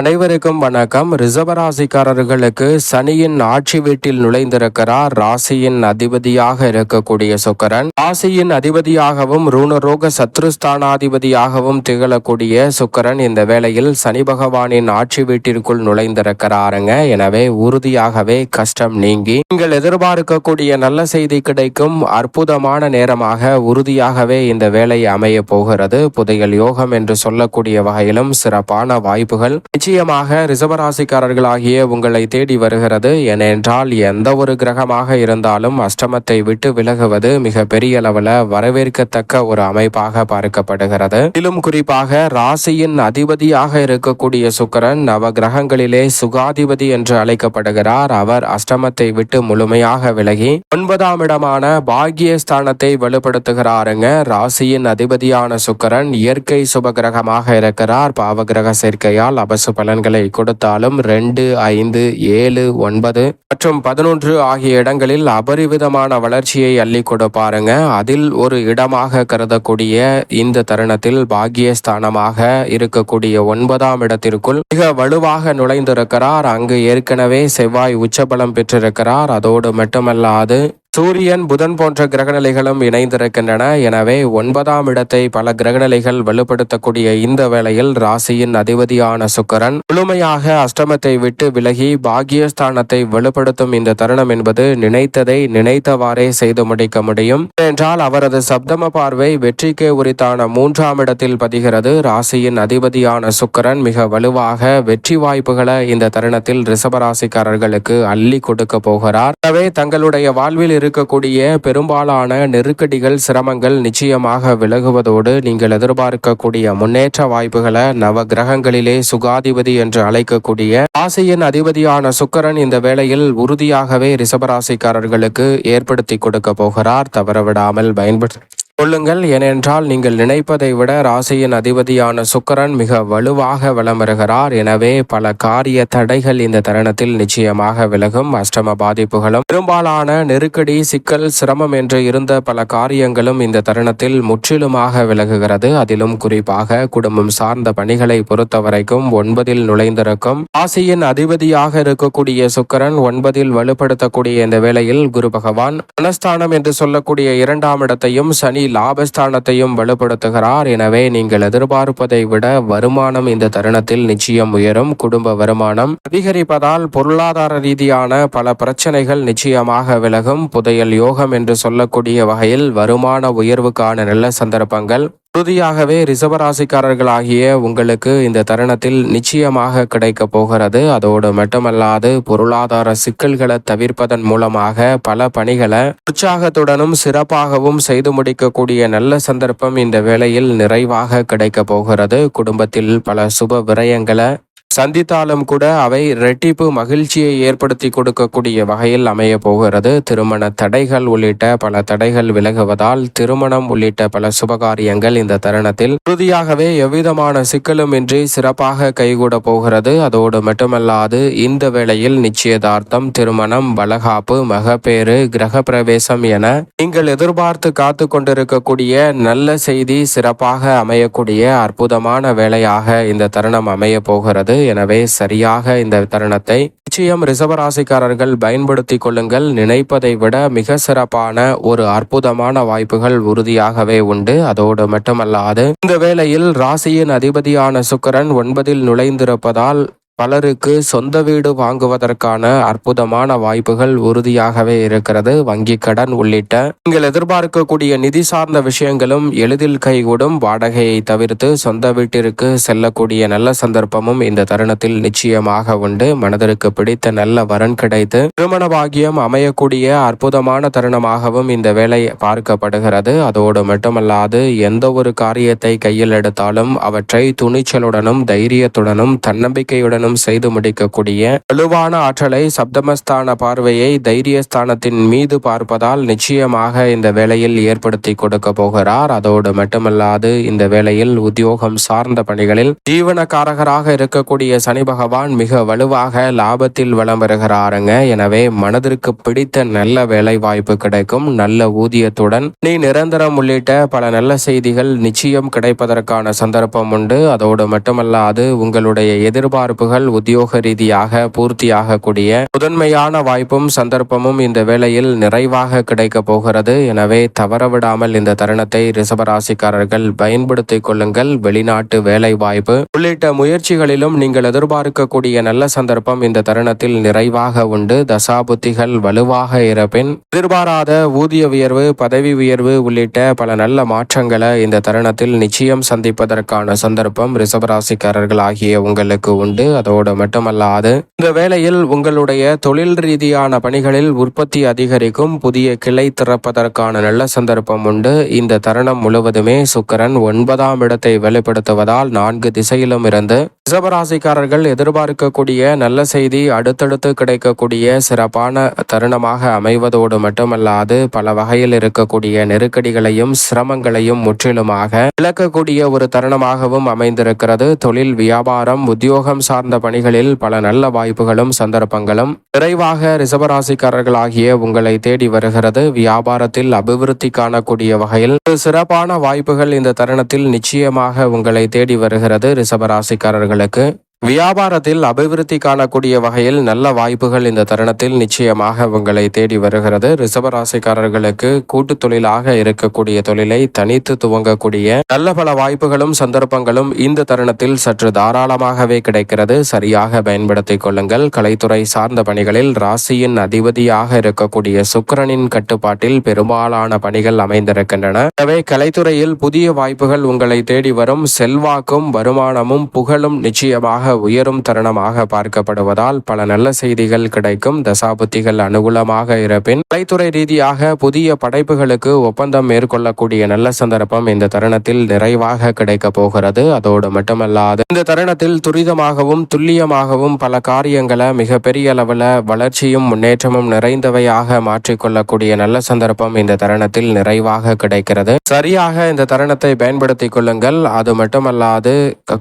அனைவருக்கும் வணக்கம். ரிசவராசிக்காரர்களுக்கு சனியின் ஆட்சி வீட்டில் நுழைந்திருக்கிறார். ராசியின் அதிபதியாக இருக்கக்கூடிய சுக்கரன். ராசியின் அதிபதியாகவும் ரூணரோக சத்ருஸ்தானாதிபதியாகவும் திகழக்கூடிய சுக்கரன் இந்த வேளையில் சனி பகவானின் ஆட்சி வீட்டிற்குள் நுழைந்திருக்கிறாருங்க. எனவே உறுதியாகவே கஷ்டம் நீங்கி நீங்கள் எதிர்பார்க்கக்கூடிய நல்ல செய்தி கிடைக்கும். அற்புதமான நேரமாக உறுதியாகவே இந்த வேலை அமைய போகிறது. புதையல் யோகம் என்று சொல்லக்கூடிய வகையிலும் சிறப்பான வாய்ப்புகள். நிச்சயமாக ரிசவராசிக்காரர்களாகிய உங்களை தேடி வருகிறது. ஏனென்றால் எந்த ஒரு கிரகமாக இருந்தாலும் அஷ்டமத்தை விட்டு விலகுவது மிக பெரிய அளவில் வரவேற்கத்தக்க ஒரு அமைப்பாக பார்க்கப்படுகிறது. மேலும் குறிப்பாக ராசியின் அதிபதியாக இருக்கக்கூடிய சுக்கரன் நவ கிரகங்களிலே சுகாதிபதி என்று அழைக்கப்படுகிறார். அவர் அஷ்டமத்தை விட்டு முழுமையாக விலகி ஒன்பதாம் இடமான பாகியஸ்தானத்தை வலுப்படுத்துகிறாருங்க. ராசியின் அதிபதியான சுக்கரன் இயற்கை சுபகிரகமாக இருக்கிறார். பாவகிரக சேர்க்கையால் அபசு பலன்களை கொடுத்தாலும் ரெண்டு ஐந்து ஏழு ஒன்பது மற்றும் பதினொன்று ஆகிய இடங்களில் அபரிவிதமான வளர்ச்சியை அள்ளி கொடுப்பாருங்க அதில் ஒரு இடமாக கருதக்கூடிய இந்த தருணத்தில் பாக்கியஸ்தானமாக இருக்கக்கூடிய ஒன்பதாம் இடத்திற்குள் மிக வலுவாக நுழைந்திருக்கிறார். அங்கு ஏற்கனவே செவ்வாய் உச்சபலம் பெற்றிருக்கிறார். அதோடு மட்டுமல்லாது சூரியன் புதன் போன்ற கிரகநிலைகளும் இணைந்திருக்கின்றன. எனவே ஒன்பதாம் இடத்தை பல கிரகநிலைகள் வலுப்படுத்தக்கூடிய இந்த வேளையில் ராசியின் அதிபதியான சுக்கரன் முழுமையாக அஷ்டமத்தை விட்டு விலகி பாகியஸ்தானத்தை வலுப்படுத்தும் இந்த தருணம் என்பது நினைத்ததை நினைத்தவாறே செய்து முடிக்க முடியும். என்றால் அவரது சப்தம பார்வை வெற்றிக்கு உரித்தான மூன்றாம் இடத்தில் பதிகிறது. ராசியின் அதிபதியான சுக்கரன் மிக வலுவாக வெற்றி வாய்ப்புகளை இந்த தருணத்தில் ரிசபராசிக்காரர்களுக்கு அள்ளி கொடுக்க போகிறார். எனவே தங்களுடைய வாழ்வில் இருக்கக்கூடிய பெரும்பாலான நெருக்கடிகள் சிரமங்கள் நிச்சயமாக விலகுவதோடு நீங்கள் எதிர்பார்க்கக்கூடிய முன்னேற்ற வாய்ப்புகளை நவ கிரகங்களிலே சுகாதிபதி என்று அழைக்கக்கூடிய ராசியின் அதிபதியான சுக்கரன் இந்த வேளையில் உறுதியாகவே ரிசபராசிக்காரர்களுக்கு ஏற்படுத்தி கொடுக்க போகிறார். தவறவிடாமல் பயன்படுத்த கொள்ளுங்கள். ஏனென்றால் நீங்கள் நினைப்பதை விட ராசியின் அதிபதியான சுக்கரன் மிக வலுவாக வலம் வருகிறார் எனவே பல காரிய தடைகள் இந்த தருணத்தில் நிச்சயமாக விலகும். அஷ்டம பாதிப்புகளும் பெரும்பாலான நெருக்கடி சிக்கல் சிரமம் என்று இருந்த பல காரியங்களும் இந்த தருணத்தில் முற்றிலுமாக விலகுகிறது. அதிலும் குறிப்பாக குடும்பம் சார்ந்த பணிகளை பொறுத்தவரைக்கும் ஒன்பதில் நுழைந்திருக்கும் ராசியின் அதிபதியாக இருக்கக்கூடிய சுக்கரன் ஒன்பதில் வலுப்படுத்தக்கூடிய இந்த வேளையில் குரு பகவான் மனஸ்தானம் என்று சொல்லக்கூடிய இரண்டாம் இடத்தையும் சனி லாபஸ்தானத்தையும் வலுப்படுத்துகிறார். எனவே நீங்கள் எதிர்பார்ப்பதை விட வருமானம் இந்த தருணத்தில் நிச்சயம் உயரும். குடும்ப வருமானம் அதிகரிப்பதால் பொருளாதார ரீதியான பல பிரச்சனைகள் நிச்சயமாக விலகும். புதையல் யோகம் என்று சொல்லக்கூடிய வகையில் வருமான உயர்வுக்கான நல்ல சந்தர்ப்பங்கள் உறுதியாகவே ரிசவராசிக்காரர்களாகிய உங்களுக்கு இந்த தருணத்தில் நிச்சயமாக கிடைக்க போகிறது. அதோடு மட்டுமல்லாது பொருளாதார சிக்கல்களை தவிர்ப்பதன் மூலமாக பல பணிகளை உற்சாகத்துடனும் சிறப்பாகவும் செய்து முடிக்கக்கூடிய நல்ல சந்தர்ப்பம் இந்த வேளையில் நிறைவாக கிடைக்க போகிறது. குடும்பத்தில் பல சுப விரயங்களை சந்தித்தாலும் கூட அவை ரெட்டிப்பு மகிழ்ச்சியை ஏற்படுத்தி கொடுக்கக்கூடிய வகையில் அமைய போகிறது. திருமண தடைகள் உள்ளிட்ட பல தடைகள் விலகுவதால் திருமணம் உள்ளிட்ட பல சுபகாரியங்கள் இந்த தருணத்தில் உறுதியாகவே எவ்விதமான சிக்கலும் இன்றி சிறப்பாக கைகூட போகிறது. அதோடு மட்டுமல்லாது இந்த வேளையில் நிச்சயதார்த்தம் திருமணம் வளகாப்பு மகப்பேறு கிரக பிரவேசம் என நீங்கள் எதிர்பார்த்து காத்து கொண்டிருக்கக்கூடிய நல்ல செய்தி சிறப்பாக அமையக்கூடிய அற்புதமான வேலையாக இந்த தருணம் அமைய போகிறது. எனவே சரியாக இந்த தருணத்தை நிச்சயம் ரிசவராசிக்காரர்கள் பயன்படுத்திக் கொள்ளுங்கள். நினைப்பதை விட மிக சிறப்பான ஒரு அற்புதமான வாய்ப்புகள் உறுதியாகவே உண்டு. அதோடு மட்டுமல்லாது இந்த வேளையில் ராசியின் அதிபதியான சுக்கரன் ஒன்பதில் நுழைந்திருப்பதால் பலருக்கு சொந்த வீடு வாங்குவதற்கான அற்புதமான வாய்ப்புகள் உறுதியாகவே இருக்கிறது. வங்கி கடன் உள்ளிட்ட நீங்கள் எதிர்பார்க்கக்கூடிய நிதி சார்ந்த விஷயங்களும் எளிதில் கைகூடும். வாடகையை தவிர்த்து சொந்த வீட்டிற்கு செல்லக்கூடிய நல்ல சந்தர்ப்பமும் இந்த தருணத்தில் நிச்சயமாக உண்டு. மனதிற்கு பிடித்த நல்ல வரன் கிடைத்து திருமண பாகியம் அமையக்கூடிய அற்புதமான தருணமாகவும் இந்த வேலை பார்க்கப்படுகிறது. அதோடு மட்டுமல்லாது எந்த ஒரு காரியத்தை கையில் எடுத்தாலும் அவற்றை துணிச்சலுடனும் தைரியத்துடனும் தன்னம்பிக்கையுடனும் வேலைகளுடனும் செய்து முடிக்கக்கூடிய வலுவான ஆற்றலை சப்தமஸ்தான பார்வையை தைரியஸ்தானத்தின் மீது பார்ப்பதால் நிச்சயமாக இந்த வேலையில் ஏற்படுத்தி கொடுக்க போகிறார். அதோடு மட்டுமல்லாது இந்த வேளையில் உத்தியோகம் சார்ந்த பணிகளில் ஜீவனக்காரகராக இருக்கக்கூடிய சனி பகவான் மிக வலுவாக லாபத்தில் வலம் வருகிறாருங்க. எனவே மனதிற்கு பிடித்த நல்ல வேலை வாய்ப்பு கிடைக்கும். நல்ல ஊதியத்துடன் நீ நிரந்தரம் உள்ளிட்ட பல நல்ல செய்திகள் நிச்சயம் கிடைப்பதற்கான சந்தர்ப்பம் உண்டு. அதோடு மட்டுமல்லாது உங்களுடைய எதிர்பார்ப்புகள் உத்தியோக ரீதியாக பூர்த்தியாகக்கூடிய முதன்மையான வாய்ப்பும் சந்தர்ப்பமும் இந்த வேளையில் நிறைவாக கிடைக்க போகிறது. எனவே தவறவிடாமல் இந்த தருணத்தை ரிசபராசிக்காரர்கள் பயன்படுத்திக் கொள்ளுங்கள். வெளிநாட்டு வேலை வாய்ப்பு உள்ளிட்ட முயற்சிகளிலும் நீங்கள் எதிர்பார்க்கக்கூடிய நல்ல சந்தர்ப்பம் இந்த தருணத்தில் நிறைவாக உண்டு. தசாபுத்திகள் வலுவாக இருப்பின் எதிர்பாராத ஊதிய உயர்வு பதவி உயர்வு உள்ளிட்ட பல நல்ல மாற்றங்களை இந்த தருணத்தில் நிச்சயம் சந்திப்பதற்கான சந்தர்ப்பம் ரிசபராசிக்காரர்கள் ஆகிய உங்களுக்கு உண்டு. அதோடு மட்டுமல்லாது இந்த வேளையில் உங்களுடைய தொழில் ரீதியான பணிகளில் உற்பத்தி அதிகரிக்கும் புதிய கிளை திறப்பதற்கான நல்ல சந்தர்ப்பம் உண்டு. இந்த தருணம் முழுவதுமே சுக்கரன் ஒன்பதாம் இடத்தை வெளிப்படுத்துவதால் நான்கு திசையிலும் இருந்து ரிசபராசிக்காரர்கள் எதிர்பார்க்கக்கூடிய நல்ல செய்தி அடுத்தடுத்து கிடைக்கக்கூடிய சிறப்பான தருணமாக அமைவதோடு மட்டுமல்லாது பல வகையில் இருக்கக்கூடிய நெருக்கடிகளையும் சிரமங்களையும் முற்றிலுமாக விளக்கக்கூடிய ஒரு தருணமாகவும் அமைந்திருக்கிறது. தொழில் வியாபாரம் உத்தியோகம் சார்ந்த பணிகளில் பல நல்ல வாய்ப்புகளும் சந்தர்ப்பங்களும் விரைவாக ரிசபராசிக்காரர்களாகிய உங்களை தேடி வருகிறது. வியாபாரத்தில் அபிவிருத்தி காணக்கூடிய வகையில் சிறப்பான வாய்ப்புகள் இந்த தருணத்தில் நிச்சயமாக உங்களை தேடி வருகிறது ரிசபராசிக்காரர்களுக்கு வியாபாரத்தில் அபிவிருத்தி காணக்கூடிய வகையில் நல்ல வாய்ப்புகள் இந்த தருணத்தில் நிச்சயமாக உங்களை தேடி வருகிறது. ரிசபராசிக்காரர்களுக்கு கூட்டு தொழிலாக இருக்கக்கூடிய தொழிலை தனித்து துவங்கக்கூடிய நல்ல பல வாய்ப்புகளும் சந்தர்ப்பங்களும் இந்த தருணத்தில் சற்று தாராளமாகவே கிடைக்கிறது. சரியாக பயன்படுத்திக் கொள்ளுங்கள். கலைத்துறை சார்ந்த பணிகளில் ராசியின் அதிபதியாக இருக்கக்கூடிய சுக்கரனின் கட்டுப்பாட்டில் பெரும்பாலான பணிகள் அமைந்திருக்கின்றன. எனவே கலைத்துறையில் புதிய வாய்ப்புகள் உங்களை தேடி வரும். செல்வாக்கும் வருமானமும் புகழும் நிச்சயமாக உயரும் தருணமாக பார்க்கப்படுவதால் பல நல்ல செய்திகள் கிடைக்கும். தசாபுத்திகள் அனுகூலமாக இருப்பின் கலைத்துறை ரீதியாக புதிய படைப்புகளுக்கு ஒப்பந்தம் மேற்கொள்ளக்கூடிய நல்ல சந்தர்ப்பம் இந்த தருணத்தில் நிறைவாக கிடைக்க போகிறது. அதோடு மட்டுமல்லாது இந்த தருணத்தில் துரிதமாகவும் துல்லியமாகவும் பல காரியங்களை மிக பெரிய அளவில் வளர்ச்சியும் முன்னேற்றமும் நிறைந்தவையாக மாற்றிக்கொள்ளக்கூடிய நல்ல சந்தர்ப்பம் இந்த தருணத்தில் நிறைவாக கிடைக்கிறது. சரியாக இந்த தருணத்தை பயன்படுத்திக் கொள்ளுங்கள். அது மட்டுமல்லாது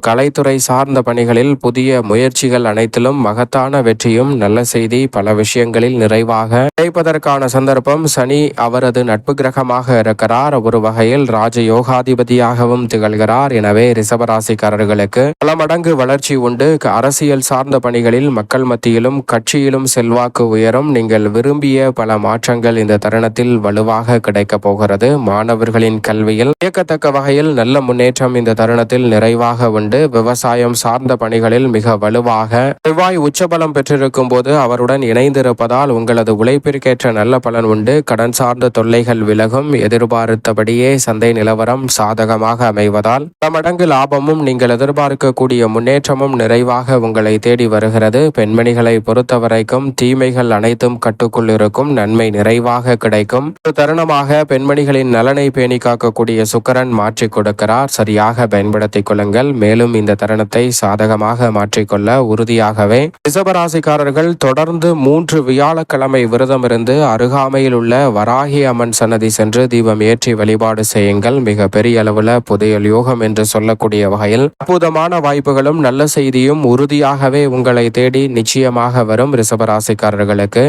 கலைத்துறை சார்ந்த பணிகளில் புதிய முயற்சிகள் அனைத்திலும் மகத்தான வெற்றியும் நல்ல செய்தி பல விஷயங்களில் நிறைவாக கிடைப்பதற்கான சந்தர்ப்பம் சனி அவரது நட்பு கிரகமாக இருக்கிறார். ஒரு வகையில் ராஜ யோகாதிபதியாகவும் திகழ்கிறார். எனவே ரிசபராசிக்காரர்களுக்கு பல மடங்கு வளர்ச்சி உண்டு. அரசியல் சார்ந்த பணிகளில் மக்கள் மத்தியிலும் கட்சியிலும் செல்வாக்கு உயரும். நீங்கள் விரும்பிய பல மாற்றங்கள் இந்த தருணத்தில் வலுவாக கிடைக்கப் போகிறது. மாணவர்களின் கல்வியில் இயக்கத்தக்க வகையில் நல்ல முன்னேற்றம் இந்த தருணத்தில் நிறைவாக உண்டு. விவசாயம் சார்ந்த பணிகள் பகுதிகளில் மிக வலுவாக செவ்வாய் உச்சபலம் பெற்றிருக்கும் போது அவருடன் இணைந்திருப்பதால் உங்களது உழைப்பிற்கேற்ற நல்ல பலன் உண்டு. கடன் சார்ந்த தொல்லைகள் விலகும். எதிர்பார்த்தபடியே சந்தை நிலவரம் சாதகமாக அமைவதால் பல லாபமும் நீங்கள் எதிர்பார்க்கக்கூடிய முன்னேற்றமும் நிறைவாக உங்களை தேடி வருகிறது. பெண்மணிகளை பொறுத்தவரைக்கும் தீமைகள் அனைத்தும் கட்டுக்குள் இருக்கும். நன்மை நிறைவாக கிடைக்கும். ஒரு தருணமாக பெண்மணிகளின் நலனை பேணி காக்கக்கூடிய சுக்கரன் மாற்றிக் கொடுக்கிறார். சரியாக பயன்படுத்திக் கொள்ளுங்கள். மேலும் இந்த தருணத்தை சாதகமாக மாற்றிக்கொள்ள உறுதியாகவே. ரிசபராசிக்காரர்கள் தொடர்ந்து மூன்று வியாழக்கிழமை விரதமிருந்து அருகாமையில் உள்ள வராகி அம்மன் சன்னதி சென்று தீபம் ஏற்றி வழிபாடு செய்யுங்கள். மிக பெரிய அளவுல புதையல் யோகம் என்று சொல்லக்கூடிய வகையில் அற்புதமான வாய்ப்புகளும் நல்ல செய்தியும் உறுதியாகவே உங்களை தேடி நிச்சயமாக வரும் ரிசபராசிக்காரர்களுக்கு